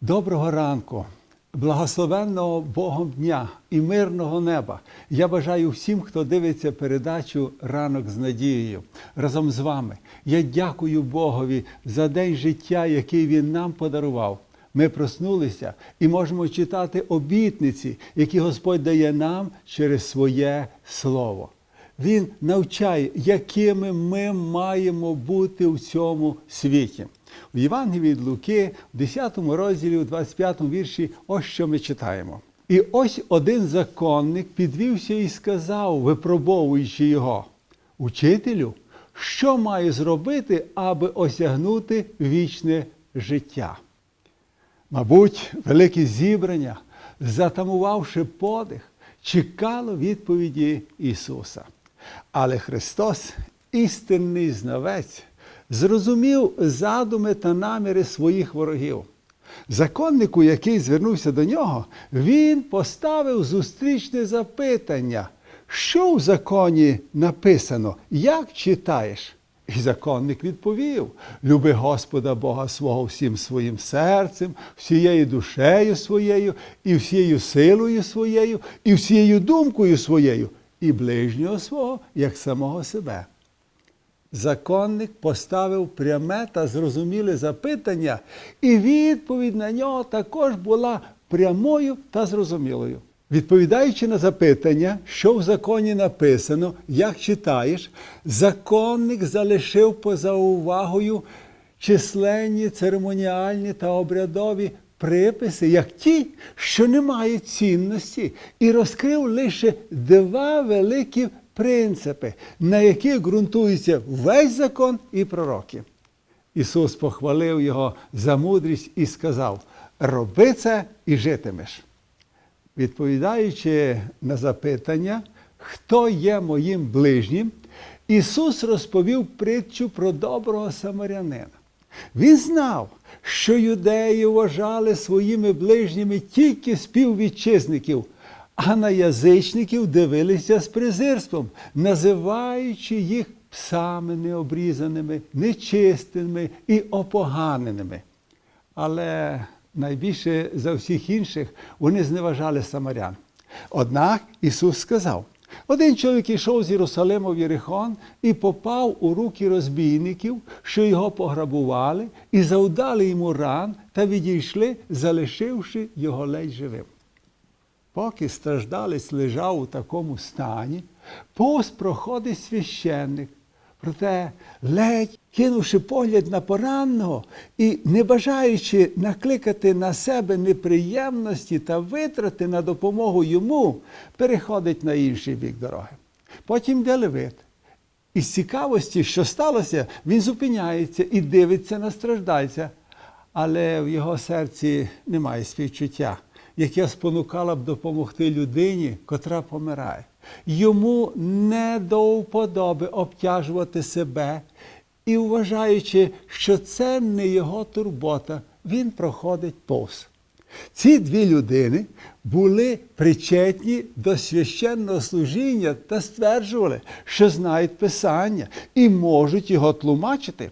Доброго ранку, благословенного Богом дня і мирного неба. Я бажаю всім, хто дивиться передачу Ранок з надією разом з вами. Я дякую Богові за день життя, який Він нам подарував. Ми проснулися і можемо читати обітниці, які Господь дає нам через своє слово. Він навчає, якими ми маємо бути в цьому світі. У Євангелії від Луки, в 10 розділі, у 25 вірші, ось що ми читаємо. І ось один законник підвівся і сказав, випробовуючи його, Учителю, що маю зробити, аби осягнути вічне життя? Мабуть, велике зібрання, затамувавши подих, чекало відповіді Ісуса. Але Христос, істинний знавець, зрозумів задуми та наміри своїх ворогів. Законнику, який звернувся до нього, він поставив зустрічне запитання, що в законі написано, як читаєш? І законник відповів: люби Господа Бога свого всім своїм серцем, всією душею своєю, і всією силою своєю, і всією думкою своєю, і ближнього свого, як самого себе. Законник поставив пряме та зрозуміле запитання, і відповідь на нього також була прямою та зрозумілою. Відповідаючи на запитання, що в законі написано, як читаєш, законник залишив поза увагою численні церемоніальні та обрядові приписи, як ті, що не мають цінності, і розкрив лише два великі принципи, на яких ґрунтується весь закон і пророки. Ісус похвалив його за мудрість і сказав: роби це і житимеш. Відповідаючи на запитання, хто є моїм ближнім, Ісус розповів притчу про доброго самарянина. Він знав, що юдеї вважали своїми ближніми тільки співвітчизників, а на язичників дивилися з презирством, називаючи їх псами необрізаними, нечистими і опоганеними. Але найбільше за всіх інших вони зневажали самарян. Однак Ісус сказав: один чоловік йшов з Єрусалима в Єрихон і попав у руки розбійників, що його пограбували, і завдали йому ран та відійшли, залишивши його ледь живим. Поки страждалець лежав у такому стані, повз проходить священник. Проте, ледь кинувши погляд на пораненого і не бажаючи накликати на себе неприємності та витрати на допомогу йому, переходить на інший бік дороги. Потім йде левит. Із цікавості, що сталося, він зупиняється і дивиться на страждальця, але в його серці немає співчуття, яке спонукало б допомогти людині, котра помирає. Йому не до вподоби обтяжувати себе і, вважаючи, що це не його турбота, він проходить повз. Ці дві людини були причетні до священного служіння та стверджували, що знають Писання і можуть його тлумачити.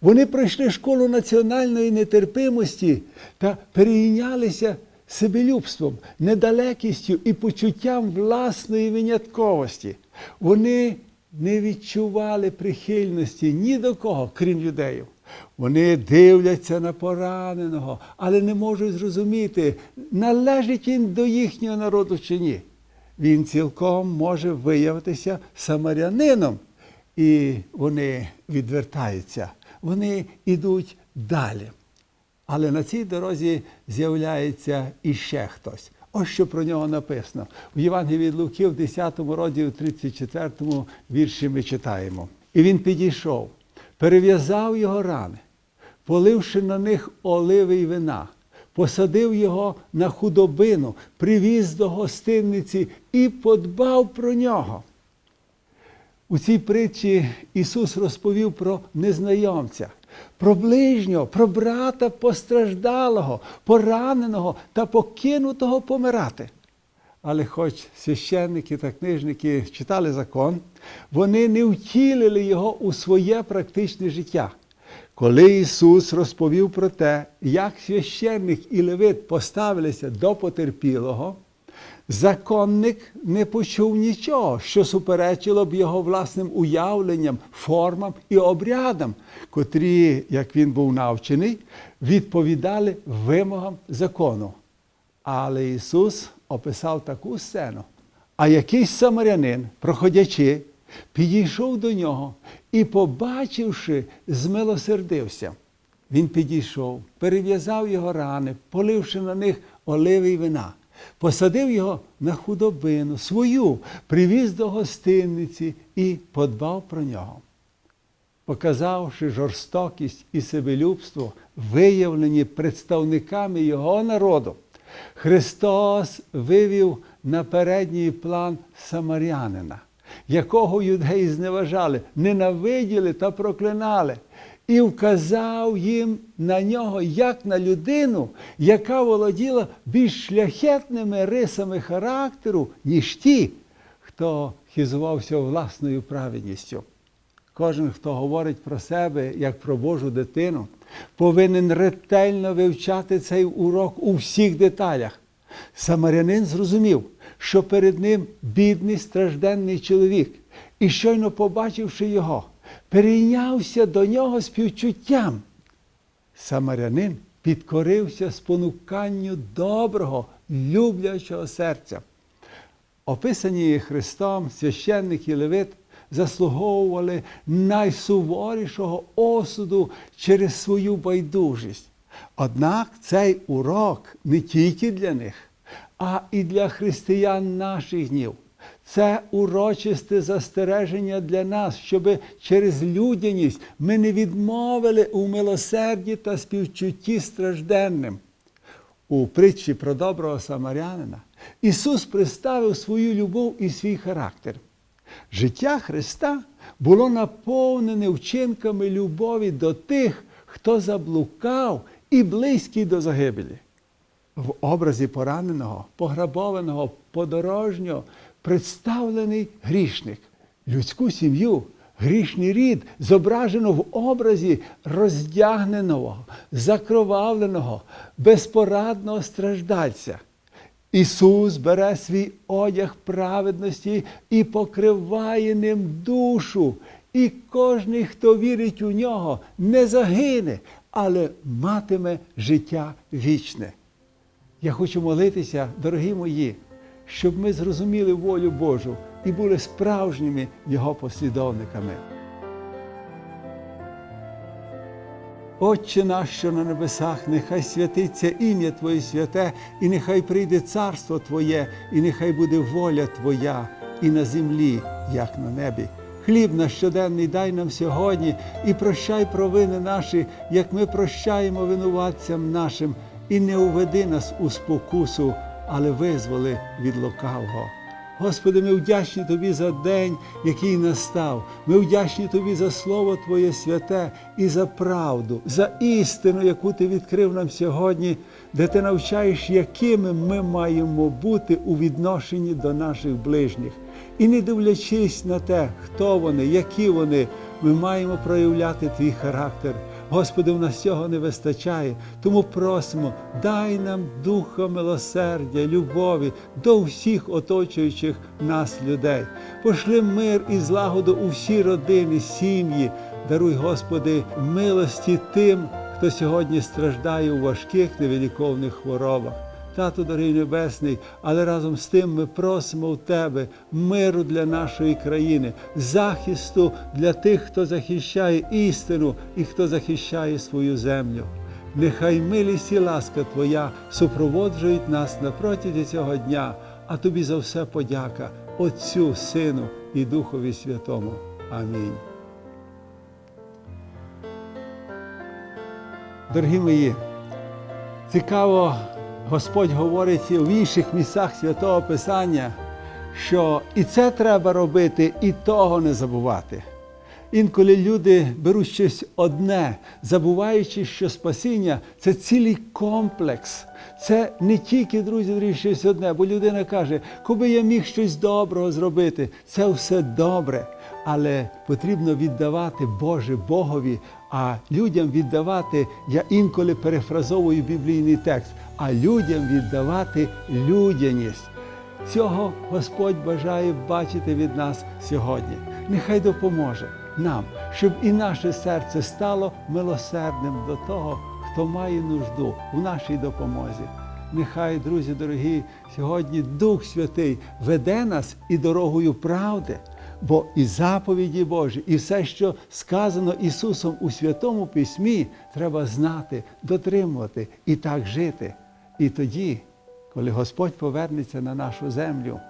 Вони пройшли школу національної нетерпимості та перейнялися себелюбством, недалекістю і почуттям власної винятковості. Вони не відчували прихильності ні до кого, крім юдеїв. Вони дивляться на пораненого, але не можуть зрозуміти, належить він до їхнього народу чи ні. Він цілком може виявитися самарянином, і вони відвертаються, вони йдуть далі. Але на цій дорозі з'являється іще хтось. Ось що про нього написано. В Євангелії від Луки, в 10 розділі, 34 вірші ми читаємо. І він підійшов, перев'язав його рани, поливши на них оливи й вина, посадив його на худобину, привіз до гостинниці і подбав про нього. У цій притчі Ісус розповів про незнайомця, про ближнього, про брата постраждалого, пораненого та покинутого помирати. Але хоч священники та книжники читали закон, вони не втілили його у своє практичне життя. Коли Ісус розповів про те, як священник і левит поставилися до потерпілого, законник не почув нічого, що суперечило б його власним уявленням, формам і обрядам, котрі, як він був навчений, відповідали вимогам закону. Але Ісус описав таку сцену. А якийсь самарянин, проходячи, підійшов до нього і, побачивши, змилосердився. Він підійшов, перев'язав його рани, поливши на них оливи й вина, посадив його на худобину свою, привіз до гостинниці і подбав про нього. Показавши жорстокість і себелюбство, виявлені представниками його народу, Христос вивів на передній план самарянина, якого юдеї зневажали, ненавиділи та проклинали, і вказав їм на нього як на людину, яка володіла більш шляхетними рисами характеру, ніж ті, хто хизувався власною праведністю. Кожен, хто говорить про себе як про Божу дитину, повинен ретельно вивчати цей урок у всіх деталях. Самарянин зрозумів, що перед ним бідний стражденний чоловік, і щойно побачивши його, перейнявся до нього співчуттям. Самарянин підкорився спонуканню доброго, люблячого серця. Описані Христом священник і левит заслуговували найсуворішого осуду через свою байдужість. Однак цей урок не тільки для них, а і для християн наших днів. Це урочисте застереження для нас, щоб через людяність ми не відмовили у милосерді та співчутті стражденним. У притчі про доброго самарянина Ісус представив свою любов і свій характер. Життя Христа було наповнене вчинками любові до тих, хто заблукав і близький до загибелі. В образі пораненого, пограбованого, подорожнього представлений грішник, людську сім'ю, грішний рід зображено в образі роздягненого, закровавленого, безпорадного страждальця. Ісус бере свій одяг праведності і покриває ним душу. І кожен, хто вірить у нього, не загине, але матиме життя вічне. Я хочу молитися, дорогі мої, щоб ми зрозуміли волю Божу і були справжніми Його послідовниками. Отче наш, що на небесах, нехай святиться ім'я Твоє святе, і нехай прийде царство Твоє, і нехай буде воля Твоя і на землі, як на небі. Хліб наш щоденний дай нам сьогодні і прощай провини наші, як ми прощаємо винуватцям нашим, і не уведи нас у спокусу, але визволи від лукавого. Господи, ми вдячні Тобі за день, який настав. Ми вдячні Тобі за Слово Твоє святе і за правду, за істину, яку Ти відкрив нам сьогодні, де Ти навчаєш, якими ми маємо бути у відношенні до наших ближніх. І не дивлячись на те, хто вони, які вони, ми маємо проявляти твій характер. Господи, у нас цього не вистачає, тому просимо, дай нам духа милосердя, любові до всіх оточуючих нас людей. Пошли мир і злагоду у всі родини, сім'ї. Даруй, Господи, милості тим, хто сьогодні страждає у важких невиліковних хворобах. Тату дорогий Небесний, але разом з тим ми просимо у Тебе миру для нашої країни, захисту для тих, хто захищає істину і хто захищає свою землю. Нехай милість і ласка Твоя супроводжують нас на цього дня, а тобі за все подяка, Отцю, Сину і Духові Святому. Амінь. Дорогі мої, цікаво. Господь говорить в інших місцях святого Писання, що і це треба робити, і того не забувати. Інколи люди беруть щось одне, забуваючи, що спасіння це цілий комплекс. Це не тільки, друзі, друзі, щось одне, бо людина каже, коби я міг щось доброго зробити, це все добре. Але потрібно віддавати Боже Богові, А людям віддавати, я інколи перефразовую біблійний текст, а людям віддавати людяність. Цього Господь бажає бачити від нас сьогодні. Нехай допоможе нам, щоб і наше серце стало милосердним до того, хто має нужду в нашій допомозі. Нехай, друзі дорогі, сьогодні Дух Святий веде нас і дорогою правди, бо і заповіді Божі, і все, що сказано Ісусом у Святому Письмі, треба знати, дотримувати і так жити. І тоді, коли Господь повернеться на нашу землю,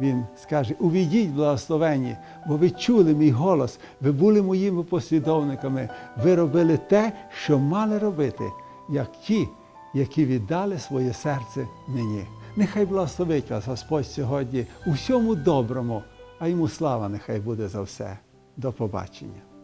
Він скаже: Увійдіть, благословені, бо ви чули мій голос, ви були моїми послідовниками, ви робили те, що мали робити, як ті, які віддали своє серце мені. Нехай благословить вас Господь сьогодні у всьому доброму, а йому слава нехай буде за все. До побачення.